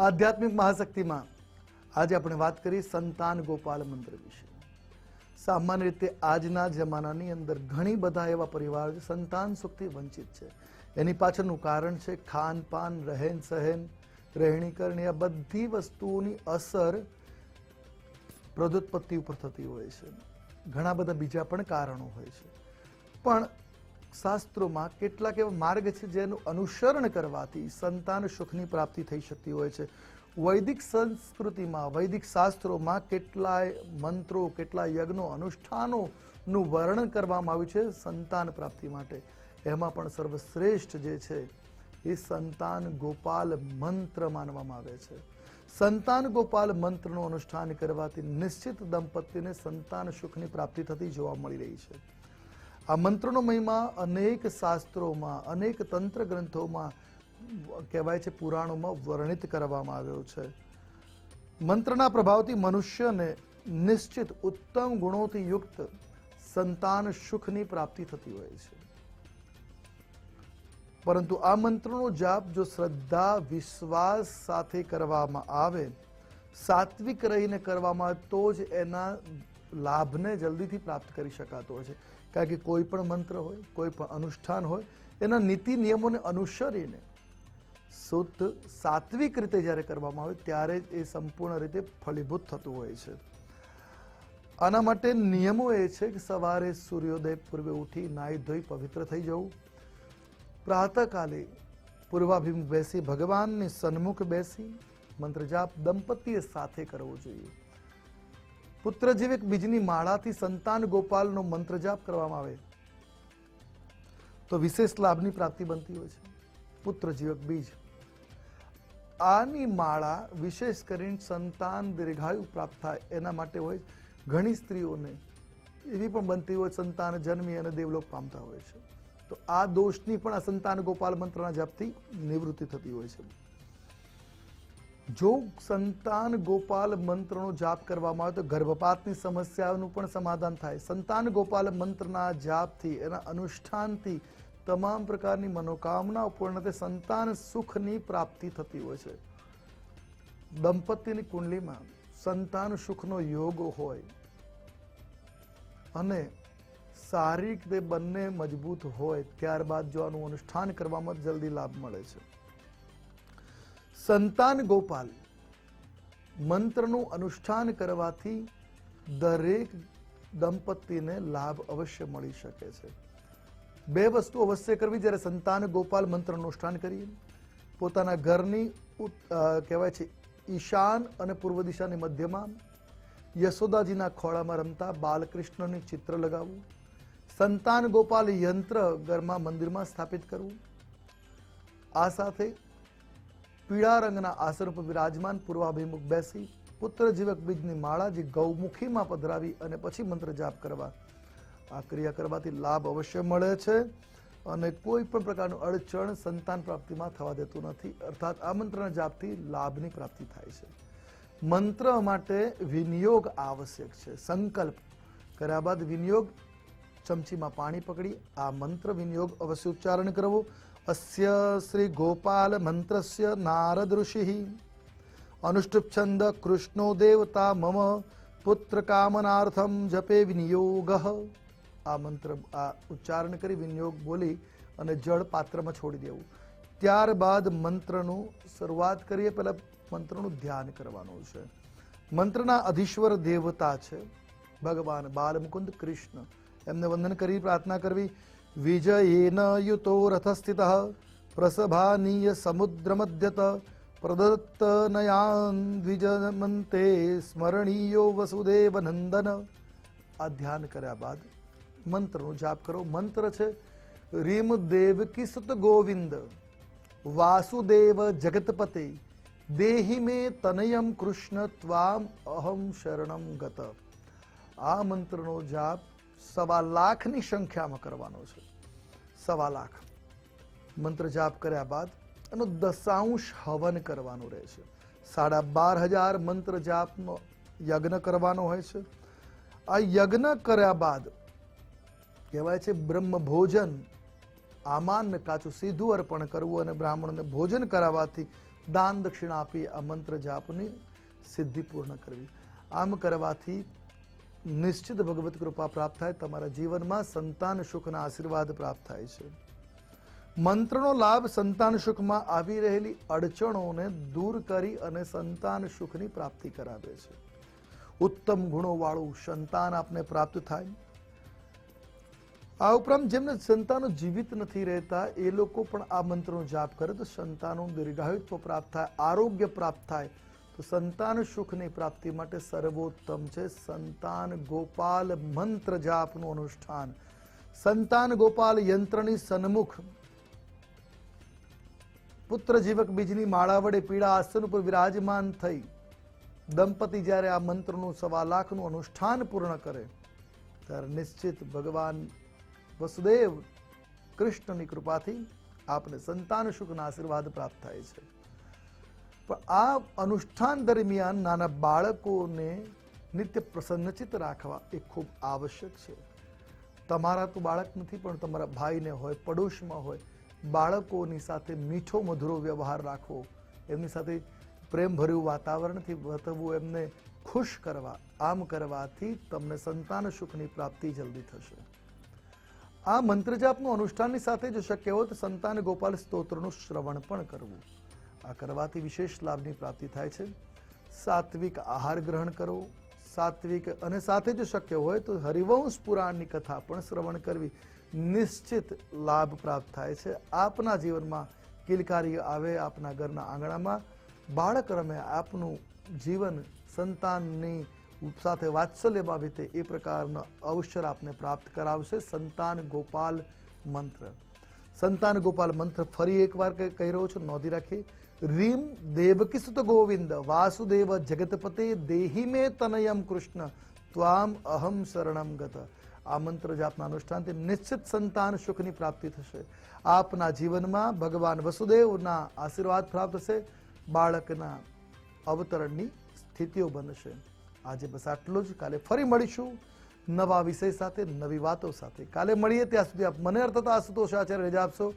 આધ્યાત્મિક મહાશક્તિમાં આજે આપણે વાત કરી સંતાન ગોપાલ મંત્ર વિશે. સામાન્ય રીતે આજના જમાનાની અંદર ઘણી બધા એવા પરિવાર છે, સંતાન સુખથી વંચિત છે. એની પાછળનું કારણ છે ખાનપાન, રહેન સહેન, રહેણી કરણી, આ બધી વસ્તુઓની અસર પ્રદોત્પત્તિ ઉપર થતી હોય છે. ઘણા બધા બીજા પણ કારણો હોય છે. પણ શાસ્ત્રોમાં કેટલાક એવા માર્ગ છે જેનું અનુસરણ કરવાથી સંતાન સુખની પ્રાપ્તિ થઈ શકતી હોય છે. વૈદિક સંસ્કૃતિમાં, વૈદિક શાસ્ત્રોમાં કેટલાય મંત્રો, કેટલાય યજ્ઞો, અનુષ્ઠાનોનું વર્ણન કરવામાં આવ્યું છે સંતાન પ્રાપ્તિ માટે. એમાં પણ સર્વશ્રેષ્ઠ જે છે એ સંતાન ગોપાલ મંત્ર માનવામાં આવે છે. સંતાન ગોપાલ મંત્રનું અનુષ્ઠાન કરવાથી નિશ્ચિત દંપતીને સંતાન સુખની પ્રાપ્તિ થતી જોવા મળી રહી છે. આ મંત્રનો મહિમા અનેક શાસ્ત્રોમાં, અનેક તંત્ર ગ્રંથોમાં કહેવાય છે, પુરાણોમાં વર્ણિત કરવામાં આવ્યો છે. મંત્રના પ્રભાવથી મનુષ્યને નિશ્ચિત ઉત્તમ ગુણોથી યુક્ત સંતાન સુખની પ્રાપ્તિ થતી હોય છે. પરંતુ આ મંત્રનો જાપ જો શ્રદ્ધા, વિશ્વાસ સાથે કરવામાં આવે, સાત્વિક રહીને કરવામાં તો જ એના લાભને જલ્દીથી પ્રાપ્ત કરી શકાતો હોય છે. કારણ કે કોઈ પણ મંત્ર હોય, કોઈ પણ અનુષ્ઠાન હોય, એના નીતિ નિયમોને અનુસરીને શુદ્ધ સાત્વિક રીતે જ્યારે કરવામાં આવે ત્યારે એ સંપૂર્ણ રીતે ફળીભૂત થતું હોય છે. આના માટે નિયમો એ છે કે સવારે સૂર્યોદય પૂર્વે ઉઠી નાહી ધોઈ પવિત્ર થઈ જવું. પ્રાતઃકાલે પૂર્વાભિમુખ બેસી ભગવાનની સન્મુખ બેસી મંત્ર જાપ દંપતીએ સાથે કરવો જોઈએ. પુત્ર જીવક બીજની માળાથી સંતાન ગોપાલનો મંત્ર જાપ કરવામાં આવે. તો વિશેષ લાભની પ્રાપ્તિ બનતી હોય છે. પુત્ર જીવક બીજ. આની માળા વિશેષ કરીને સંતાન દીર્ઘાયુ પ્રાપ્ત થાય એના માટે હોય ઘણી સ્ત્રીઓને એવી પણ બનતી હોય સંતાન જન્મી અને દેવલોક પામતા હોય છે. તો આ દોષની પણ આ સંતાન ગોપાલ મંત્રના જાપથી નિવૃત્તિ થતી હોય છે. જો સંતાન ગોપાલ મંત્રનો જાપ કરવામાં આવે તો ગર્ભપાતની સમસ્યાઓનું પણ સમાધાન થાય. સંતાન ગોપાલ મંત્રના જાપથી, એના અનુષ્ઠાનથી તમામ પ્રકારની મનોકામનાઓ પૂર્ણ તે સંતાન સુખની પ્રાપ્તિ થતી હોય છે. દંપતીની કુંડલીમાં સંતાન સુખનો યોગ હોય અને શારીરિક રીતે બંને મજબૂત હોય, ત્યારબાદ જો આનું અનુષ્ઠાન કરવામાં જલ્દી લાભ મળે છે. સંતાન ગોપાલ, મંત્રનું અનુષ્ઠાન કરવાથી દરેક દંપતીને લાભ અવશ્ય મળી શકે છે. બે વસ્તુ અવશ્ય કરવી, જ્યારે સંતાન ગોપાલ મંત્રનું અનુષ્ઠાન કરીએ. પોતાના ઘરની કહેવાય છે, ઈશાન અને પૂર્વ દિશાની મધ્યમાં યશોદાજીના ખોળામાં રમતા બાલકૃષ્ણનું ચિત્ર લગાવવું. સંતાન ગોપાલ યંત્ર ઘરમાં મંદિરમાં સ્થાપિત કરવું. આ સાથે પીળા રંગના આસન પર વિરાજમાન પૂર્વાભિમુખ બેસી પુત્ર જીવક બીજની માળા જે ગૌમુખીમાં પધરાવી અને પછી મંત્ર જાપ કરવા. આ ક્રિયા કરવાથી લાભ અવશ્ય મળે છે અને કોઈ પણ પ્રકારનું અડચણ સંતાન પ્રાપ્તિમાં થવા દેતું નથી. અર્થાત આ મંત્રના જાપથી લાભની પ્રાપ્તિ થાય છે. મંત્ર માટે વિનિયોગ આવશ્યક છે. સંકલ્પ કર્યા બાદ વિનિયોગ ચમચીમાં પાણી પકડી આ મંત્ર વિનિયોગ અવશ્ય ઉચ્ચારણ કરવો. અસ્ય શ્રી ગોપાલ મંત્રસ્ય નારદ ઋષિ અનુષ્ઠુપ છંદ કૃષ્ણો દેવતા મમ પુત્ર કામનાર્થમ વિનિયોગ આ મંત્ર આ ઉચ્ચારણ કરી વિનિયોગ બોલી અને જળ પાત્રમાં છોડી દેવું ત્યારબાદ મંત્રનું શરૂઆત કરીએ પહેલાં મંત્રનું ધ્યાન કરવાનું છે મંત્રના અધીશ્વર દેવતા છે ભગવાન બાલમુકુંદ કૃષ્ણ એમને વંદન કરી પ્રાર્થના કરવી વિજયેન યુતો रथस्थितः પ્રસભાનીય प्रदत्तनयान् દ્વિજમંતે સ્મરણીયો વસુદેવ નંદન આ ધ્યાન કર્યા બાદ મંત્રનો જાપ કરો મંત્ર છે રીમ દેવકી સુત ગોવિંદ વાસુદેવ જગતપતે દેહી મે તનયમ કૃષ્ણ ત્વામ અહમ શરણમ ગત આ મંત્રનો જાપ સવા લાખની સંખ્યામાં કરવાનો છે. સવા લાખ. મંત્ર જાપ કર્યા બાદ એનો દશાંશ હવન કરવાનું રહે છે. સાડા બાર હજાર મંત્ર જાપનો યજ્ઞ કરવાનો હોય છે. આ યજ્ઞ કર્યા બાદ કહેવાય છે બ્રહ્મ ભોજન. આમાન કાચું સીધું અર્પણ કરવું અને બ્રાહ્મણને ભોજન કરાવવાથી દાન દક્ષિણા આપી આ મંત્ર જાપની સિદ્ધિ પૂર્ણ કરવી. આમ કરવાથી નિશ્ચિત ભગવત કૃપા પ્રાપ્ત થાય, તમારા જીવનમાં સંતાન સુખના આશીર્વાદ પ્રાપ્ત થાય છે. મંત્રનો લાભ સંતાન સુખમાં આવી રહેલી અડચણોને દૂર કરી અને સંતાન સુખની પ્રાપ્તિ કરાવે છે. ઉત્તમ ગુણોવાળું સંતાન આપને પ્રાપ્ત થાય. આ ઉપરાંત જેમને સંતાનો જીવિત નથી રહેતા, એ લોકો પણ આ મંત્રનો જાપ કરે તો સંતાનો દીર્ઘાયુત્વ પ્રાપ્ત થાય, આરોગ્ય પ્રાપ્ત થાય તો સંતાન સુખની પ્રાપ્તિ માટે સર્વોત્તમ છે. સંતાન ગોપાલ મંત્ર જાપનું અનુષ્ઠાન. સંતાન ગોપાલ યંત્રની સન્મુખ. પુત્ર જીવક બીજની માળા વડે પીળા આસન ઉપર વિરાજમાન થઈ. દંપતી જ્યારે આ મંત્રનું સવા લાખનું અનુષ્ઠાન પૂર્ણ કરે, ત્યારે નિશ્ચિત ભગવાન વસુદેવ કૃષ્ણની કૃપાથી આપને સંતાન સુખના આશીર્વાદ પ્રાપ્ત થાય છે. પણ આ અનુષ્ઠાન દરમિયાન નાના બાળકોને નિત્ય પ્રસન્નચિત રાખવા એ ખૂબ આવશ્યક છે. તમારા તો બાળક નથી, પણ તમારા ભાઈને હોય, પડોશમાં હોય, બાળકોની સાથે મીઠો, મધુરો વ્યવહાર રાખવો, એમની સાથે પ્રેમભર્યું વાતાવરણથી વર્તવું, એમને ખુશ કરવા, આમ કરવાથી તમને સંતાન સુખની પ્રાપ્તિ જલ્દી થશે. આ મંત્રજાપનું અનુષ્ઠાનની સાથે જો શક્ય હોય તો સંતાન ગોપાલ સ્તોત્રનું શ્રવણ પણ કરવું. આ કરવાથી વિશેષ લાભની પ્રાપ્તિ થાય છે. સાત્વિક આહાર ગ્રહણ કરો. સાત્વિક અને સાથે જો શક્ય હોય તો હરિવંશ પુરાણની કથા પણ શ્રવણ કરવી નિશ્ચિત લાભ પ્રાપ્ત થાય છે. આપના જીવનમાં કિલકારી આવે આપના ઘરના આંગણામાં. બાળક રમે આપનું જીવન સંતાનની સાથે વાત્સલ્યમાં વીતે એ પ્રકારનો અવસર આપને પ્રાપ્ત કરાવશે. સંતાન ગોપાલ મંત્ર. સંતાન ગોપાલ મંત્ર ફરી એકવાર કહી રહ્યો છું, નોંધી રાખી. રીમ દેવકીસુત ગોવિંદ, વાસુદેવ જગતપતે દેહી મે તનયમ કૃષ્ણ, ત્વામ અહમ શરણમ ગત. આ મંત્ર જાપના અનુષ્ઠાનથી નિશ્ચિત સંતાન સુખની પ્રાપ્તિ થશે. આપના જીવનમાં ભગવાન વસુદેવના આશીર્વાદ પ્રાપ્ત થશે. બાળકના અવતરણની સ્થિતિઓ બનશે. આજે બસ આટલું જ. કાલે ફરી મળીશું. નવા વિષય સાથે, નવી વાતો સાથે. કાલે મળીએ ત્યાં સુધી આપ મને અર્થતા આશુતોષ આચાર્ય રજા આપશો.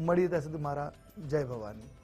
મળીએ ત્યાં સુધી મારા જય ભવાની.